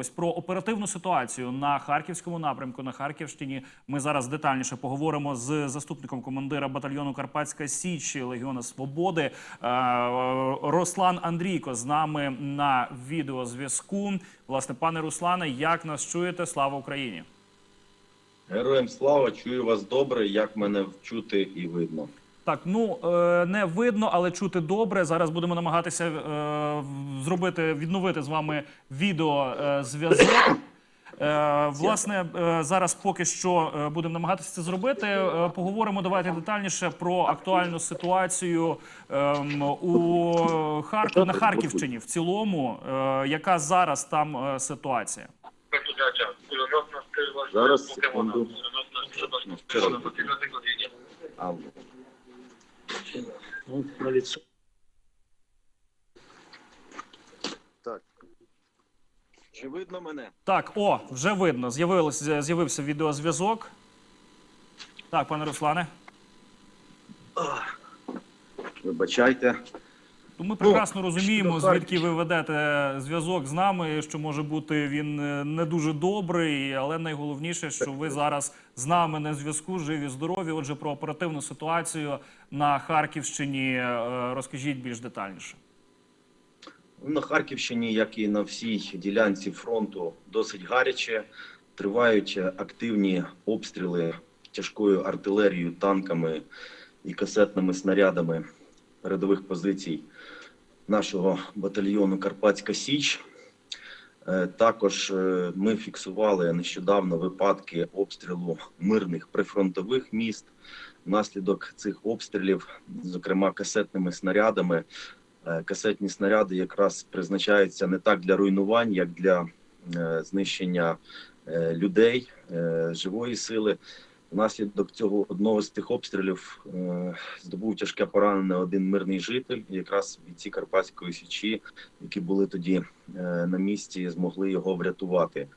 Ось про оперативну ситуацію на харківському напрямку на Харківщині. Ми зараз детальніше поговоримо з заступником командира батальйону Карпатська Січ Легіона Свободи Е, Руслан Андрійко з нами на відеозв'язку. Власне, пане Руслане, як нас чуєте? Слава Україні! Героям слава, чую вас добре, як мене чути і видно. Так, ну е, не видно, але чути добре. Зараз будемо намагатися е, зробити, відновити з вами відеозв'язок. Е, власне, е, зараз поки що е, будемо намагатися це зробити. Е, поговоримо давайте детальніше про актуальну ситуацію ем, у Харків на Харківщині в цілому. Е, яка зараз там е, ситуація? Зараз, секунду. Ну, на лицо. так. Чи видно мене? Так, о, вже видно. З'явилось з'явився відеозв'язок. Так, пане Руслане. Вибачайте. Ну, Ми прекрасно Ну, розуміємо, щодо звідки ви ведете зв'язок з нами, що може бути він е, не дуже добрий, але найголовніше, що ви зараз з нами на зв'язку, живі, здорові. Отже, про оперативну ситуацію на Харківщині е, розкажіть більш детальніше. На Харківщині, як і на всій ділянці фронту, досить гаряче. Тривають активні обстріли тяжкою артилерією, танками і касетними снарядами передових позицій нашого батальйону Карпатська Січ. Е, Також е, ми фіксували нещодавно випадки обстрілу мирних прифронтових міст. Внаслідок цих обстрілів, зокрема касетними снарядами, Е, касетні снаряди якраз призначаються не так для руйнувань, як для знищення людей, живої сили. Внаслідок цього одного з тих обстрілів е, здобув тяжке поранене один мирний житель. І Якраз бійці Карпатської січі, які були тоді е, на місці, змогли його врятувати.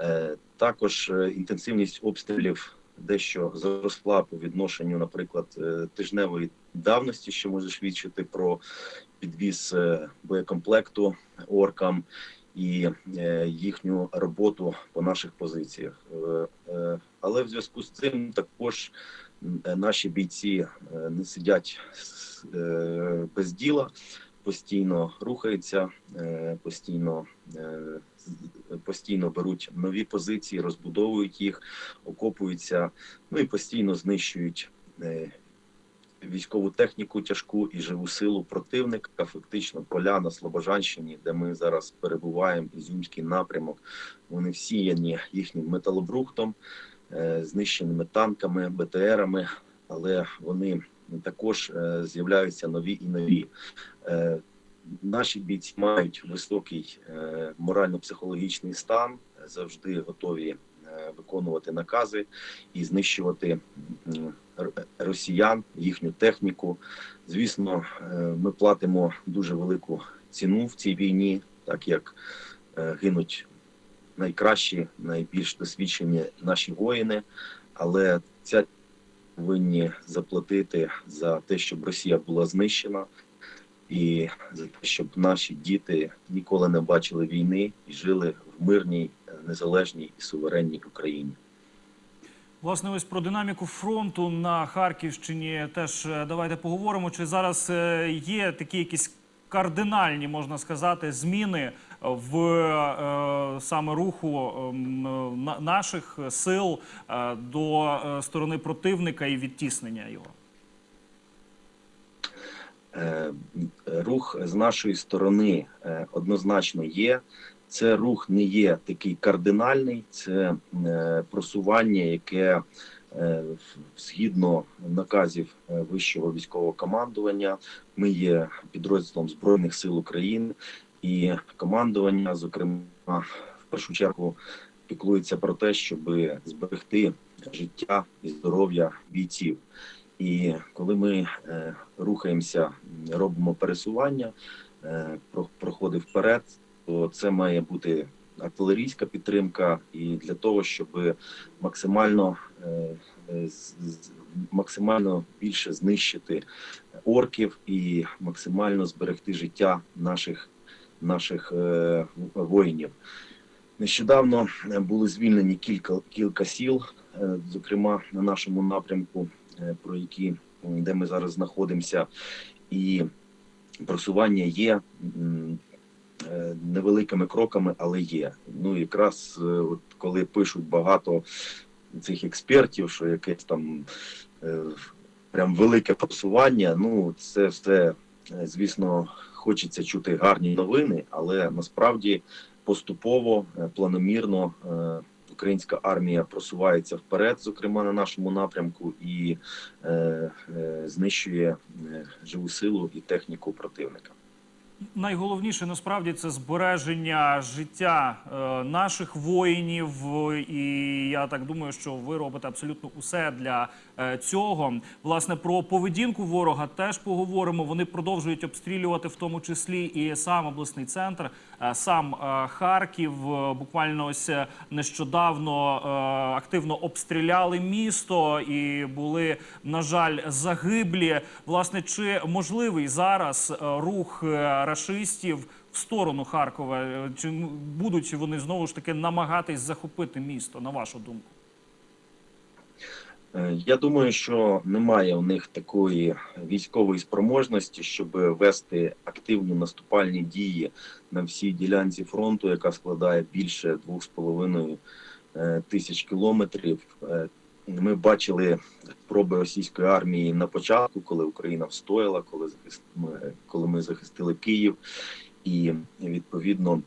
Е, Також е, інтенсивність обстрілів дещо зросла по відношенню, наприклад, е, тижневої давності, що може свідчити про підвіз е, боєкомплекту оркам і е, їхню роботу по наших позиціях. Е, е, Але в зв'язку з цим також е, наші бійці е, не сидять е, без діла, постійно рухаються, постійно. Постійно беруть нові позиції, розбудовують їх, окопуються, ну і постійно знищують військову техніку тяжку і живу силу противника. Фактично, поля на Слобожанщині, де ми зараз перебуваємо, Ізюмський напрямок, вони всіяні їхнім металобрухтом, знищеними танками, БТРами, але вони також е, з'являються нові і нові. Е, Наші бійці мають високий е, морально-психологічний стан, завжди готові е, виконувати накази і знищувати росіян, їхню техніку. Звісно, е, ми платимо дуже велику ціну в цій війні, так як е, гинуть найкращі, найбільш досвідчені наші воїни, але ця повинні заплатити за те, щоб Росія була знищена, і за те, щоб наші діти ніколи не бачили війни і жили в мирній, незалежній і суверенній Україні. Власне, ось про динаміку фронту на Харківщині теж е, давайте поговоримо. Чи зараз е, є такі якісь кардинальні, можна сказати, зміни в е, саме руху на- наших сил е, до е, сторони противника і відтіснення його? Е, рух з нашої сторони е, однозначно є. Це рух не є такий кардинальний, це е, просування, яке е, згідно наказів е, вищого військового командування. Ми є підрозділом збройних сил України, і командування, зокрема, в першу чергу піклується про те, щоб зберегти життя і здоров'я бійців. І коли ми е, рухаємося, робимо пересування, е, про- проходить вперед, то це має бути артилерійська підтримка, і для того, щоб максимально, е, е, максимально більше знищити орків і максимально зберегти життя наших, наших е, воїнів. Нещодавно е, були звільнені кілька кілька сіл, е, зокрема на нашому напрямку, е, про які де ми зараз знаходимося, і просування є е, невеликими кроками, але є. Ну якраз е, от коли пишуть багато цих експертів, що якесь там е, прям велике просування, ну це все, е, звісно, хочеться чути гарні новини, але насправді поступово, е, планомірно українська армія просувається вперед, зокрема на нашому напрямку, і знищує живу силу і техніку противника. Найголовніше насправді це збереження життя е, наших воїнів. І я так думаю, що ви робите абсолютно усе для е, цього. Власне, про поведінку ворога теж поговоримо. Вони продовжують обстрілювати, в тому числі і сам обласний центр, е, сам е, Харків. Буквально ось нещодавно активно обстріляли місто і були, на жаль, загиблі. Власне, чи можливий зараз рух рашистів в сторону Харкова? Е, Чи будуть вони знову ж таки намагатись захопити місто, на вашу думку? Е, Я думаю, що немає у них такої військової спроможності, щоб вести активні наступальні дії на всій ділянці фронту, яка складає більше 2,5 е, тисяч кілометрів. Ми бачили спроби російської армії на початку, коли Україна встояла, коли захист... коли ми захистили Київ, і відповідно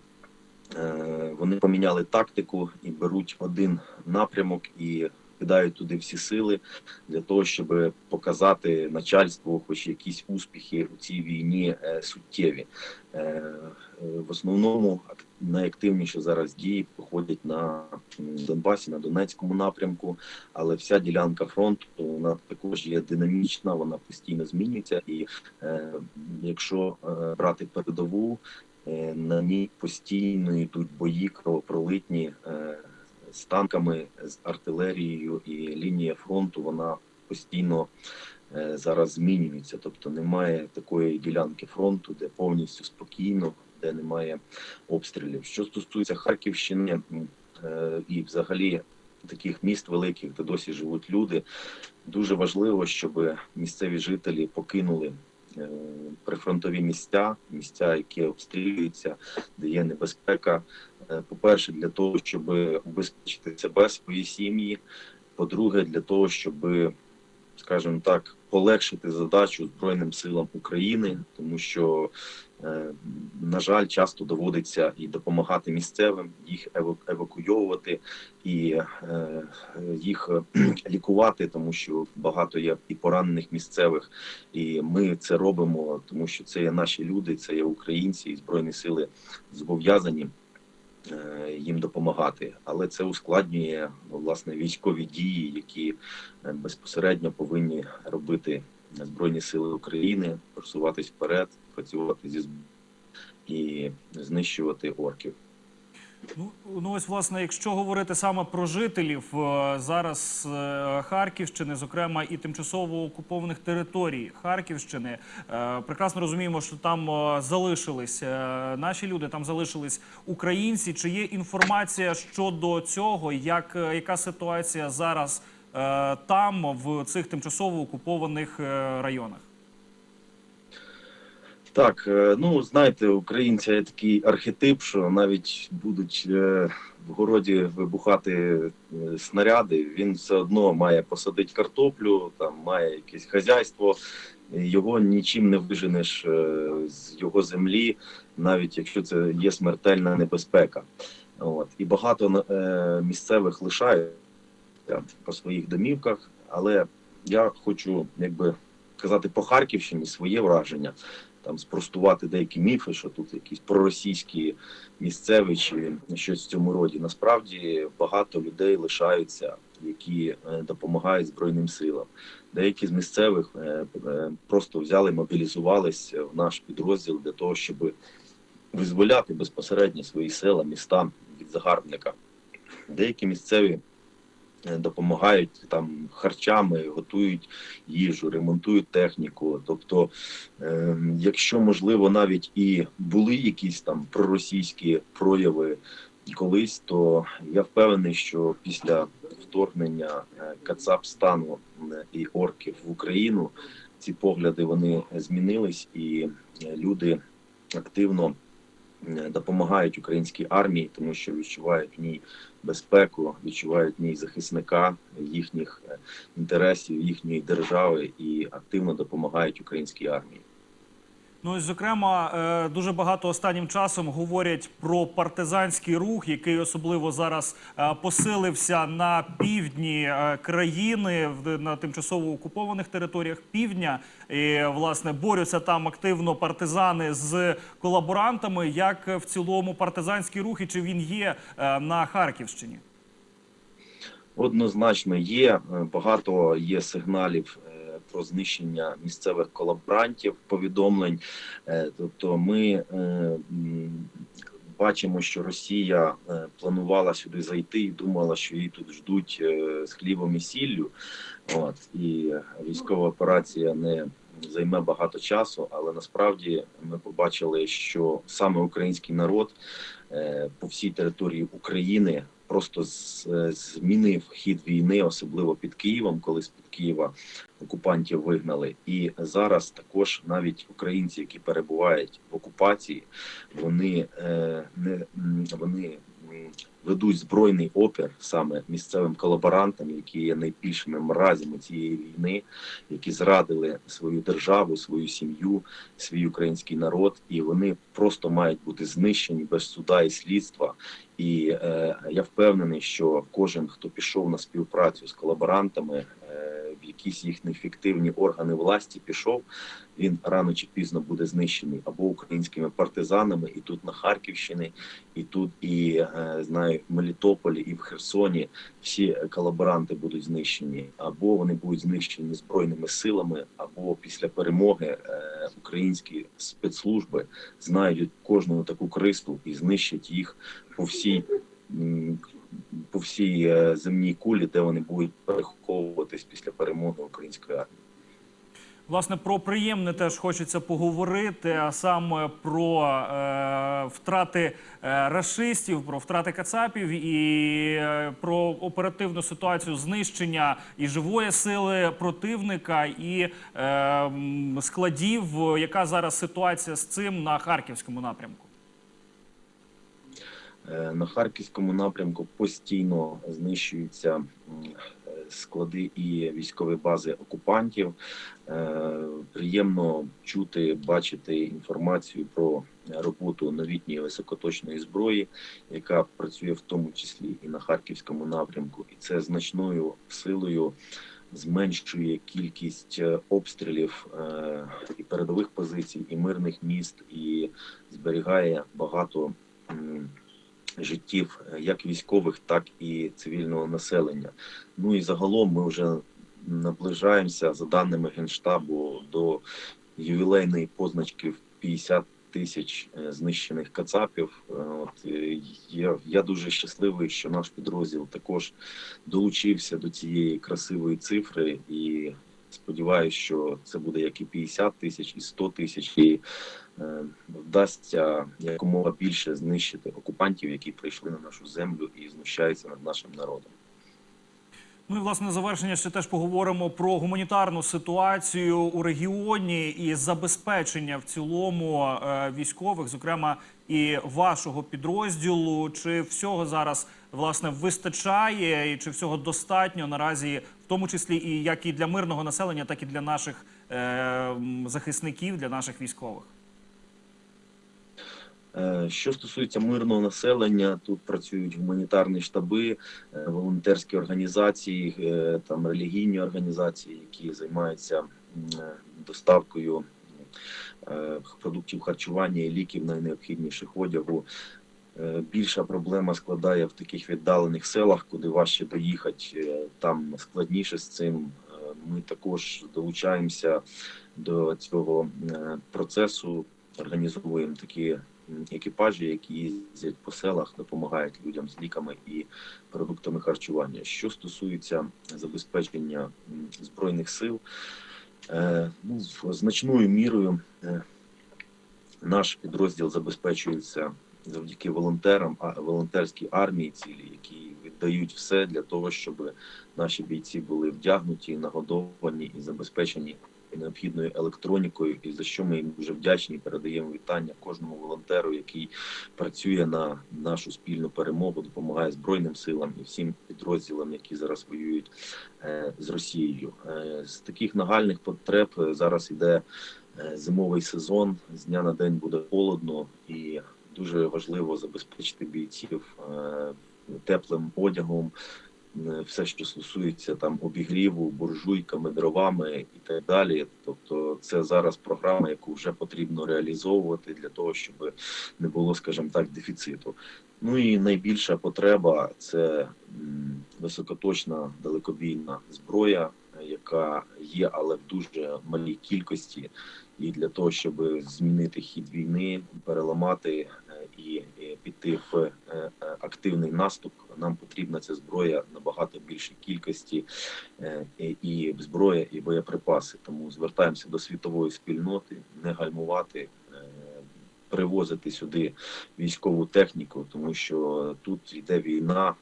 е, вони поміняли тактику і беруть один напрямок і кидають туди всі сили для того, щоб показати начальству, хоч якісь успіхи у цій війні е, суттєві. Е, е, В основному ак- найактивніші зараз дії проходять на Донбасі, на Донецькому напрямку, але вся ділянка фронту вона також є динамічна, вона постійно змінюється. І е, якщо брати передову, е, на ній постійно йдуть бої кровопролитні. е, з танками, з артилерією і лінія фронту вона постійно е, зараз змінюється. Тобто немає такої ділянки фронту, де повністю спокійно, де немає обстрілів. Що стосується Харківщини е, і взагалі таких міст великих, де досі живуть люди, дуже важливо, щоб місцеві жителі покинули. е, Прифронтові місця, місця, які обстрілюються, де є небезпека, по-перше, для того, щоб убезпечити себе, свої сім'ї. По-друге, для того, щоб, скажімо так, полегшити задачу Збройним силам України, тому що, е, на жаль, часто доводиться і допомагати місцевим, їх ева- евакуйовувати і е, їх е, лікувати, тому що багато є і поранених місцевих. І ми це робимо, тому що це є наші люди, це є українці, і збройні сили зобов'язані е, їм допомагати, але це ускладнює власне військові дії, які е, безпосередньо повинні робити збройні сили України, просуватись вперед, працювати зі і знищувати орків. Ну, ну ось, власне, якщо говорити саме про жителів е, зараз е, Харківщини, зокрема і тимчасово окупованих територій Харківщини, е, прекрасно розуміємо, що там залишились наші люди, там залишились українці. Чи є інформація щодо цього, як яка ситуація зараз там, в цих тимчасово окупованих районах? Так, е, ну знаєте, українця є такий архетип, що навіть будуть е, в городі вибухати е, снаряди, він все одно має посадити картоплю, там має якесь хазяйство, його нічим не виженеш з його землі, навіть якщо це є смертельна небезпека. От і багато місцевих лишаються по своїх домівках, але я хочу, якби казати по Харківщині своє враження там спростувати деякі міфи, що тут якісь проросійські місцеві чи щось в цьому роді. Насправді багато людей лишаються, які е, допомагають Збройним силам. Деякі з місцевих е, е, просто взяли, мобілізувались в наш підрозділ для того, щоб визволяти безпосередньо свої села, міста від загарбника. Деякі місцеві допомагають там харчами, готують їжу, ремонтують техніку. Тобто, е, якщо можливо навіть і були якісь там проросійські прояви колись, то я впевнений, що після вторгнення е, Кацапстану е, і орків в Україну ці погляди вони змінились, і е, люди активно е, допомагають українській армії, тому що відчувають в ній безпеку, відчувають в ній захисника їхніх е, інтересів, їхньої держави і активно допомагають українській армії. Ну і зокрема, е, дуже багато останнім часом говорять про партизанський рух, який особливо зараз е, посилився на півдні е, країни на тимчасово окупованих територіях півдня. І власне борються там активно партизани з колаборантами. Як в цілому партизанський рух і чи він є на Харківщині? Однозначно є багато є сигналів про знищення місцевих колаборантів, повідомлень. Е, Тобто, ми е, бачимо, що Росія е, планувала сюди зайти і думала, що її тут ждуть з хлібом і сіллю. От і військова операція не займе багато часу, але насправді ми побачили, що саме український народ по всій території України просто змінив хід війни, особливо під Києвом, коли з під Києва окупантів вигнали. І зараз також навіть українці, які перебувають в окупації, вони е, не вони ведуть збройний опір саме місцевим колаборантам, які є найбільшими мразями цієї війни, які зрадили свою державу, свою сім'ю, свій український народ, і вони просто мають бути знищені без суда і слідства. І е, я впевнений, що кожен, хто пішов на співпрацю з колаборантами, в якісь їхні фіктивні органи власті пішов, він рано чи пізно буде знищений або українськими партизанами, і тут на Харківщині, і тут, і е, знаю, в Мелітополі, і в Херсоні всі колаборанти будуть знищені, або вони будуть знищені збройними силами, або після перемоги е, українські спецслужби знайдуть кожну таку крису і знищать їх по всій по всій е, земній кулі, де вони будуть переховуватись після перемоги української армії. Власне, про приємне теж хочеться поговорити, а саме про е, втрати е, рашистів, про втрати кацапів і е, про оперативну ситуацію знищення і живої сили противника, і е, складів. Яка зараз ситуація з цим на харківському напрямку? Е, На харківському напрямку постійно знищуються е, склади і військові бази окупантів. Е, Приємно чути, бачити інформацію про роботу новітньої високоточної зброї, яка працює в тому числі і на харківському напрямку, і це значною силою. Зменшує кількість обстрілів і передових позицій, і мирних міст, і зберігає багато життів е, як військових, так і цивільного населення. Ну і загалом ми вже наближаємося за даними генштабу до ювілейної позначки в 50 тисяч е, знищених кацапів. Е, От я, я дуже щасливий, що наш підрозділ також долучився до цієї красивої цифри і. Сподіваюся, що це буде як і 50 тисяч, і 100 тисяч, і е, вдасться якомога більше знищити окупантів, які прийшли на нашу землю і знущаються над нашим народом. Ну і власне на завершення ще теж поговоримо про гуманітарну ситуацію у регіоні і забезпечення в цілому е, військових, зокрема і вашого підрозділу. Чи всього зараз власне вистачає, і чи всього достатньо наразі, тому числі і як і для мирного населення, так і для наших е, захисників, для наших військових? Е, Що стосується мирного населення, тут працюють гуманітарні штаби, е, волонтерські організації, е, там релігійні організації, які займаються доставкою продуктів харчування і ліків найнеобхідніших одягу. Е, Більша проблема складає в таких віддалених селах, куди важче доїхати. е, Там складніше з цим. Е, Ми також долучаємося до цього процесу, організовуємо такі екіпажі, які їздять по селах, допомагають людям з ліками і продуктами харчування. Що стосується забезпечення збройних сил, ну, значною мірою наш підрозділ забезпечується завдяки волонтерам, а волонтерській армії цілі, які віддають все для того, щоб наші бійці були вдягнуті, нагодовані і забезпечені необхідною електронікою, і за що ми їм дуже вдячні. Передаємо вітання кожному волонтеру, який працює на нашу спільну перемогу, допомагає збройним силам і всім підрозділам, які зараз воюють е, з Росією. Е, З таких нагальних потреб е, зараз іде зимовий сезон. З дня на день буде холодно і дуже важливо забезпечити бійців е, теплим одягом. е, Все, що стосується там обігріву, буржуйками, дровами і так далі. Тобто, це зараз програма, яку вже потрібно реалізовувати для того, щоб не було, скажімо так, дефіциту. Ну і найбільша потреба це високоточна далекобійна зброя, яка є, але в дуже малій кількості. І для того, щоб змінити хід війни, переламати е, і, піти в е, активний наступ, нам потрібна ця зброя набагато більшій кількості е, і- зброя, і боєприпаси. Тому звертаємося до світової спільноти, не гальмувати. Привозити сюди військову техніку, тому що тут йде війна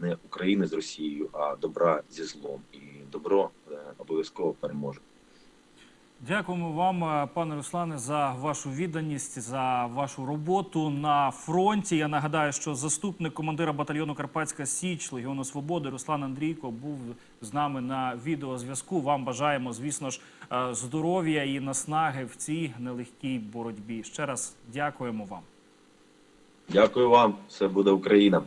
не України з Росією, а добра зі злом, і добро обов'язково переможе. Дякуємо вам, е, пане Руслане, за вашу відданість, за вашу роботу на фронті. Я нагадаю, що заступник командира батальйону Карпатська Січ Легіону Свободи Руслан Андрійко був з нами на відеозв'язку. Вам бажаємо, звісно ж, е, здоров'я і наснаги в цій нелегкій боротьбі. Ще раз дякуємо вам. Дякую вам, все буде Україна.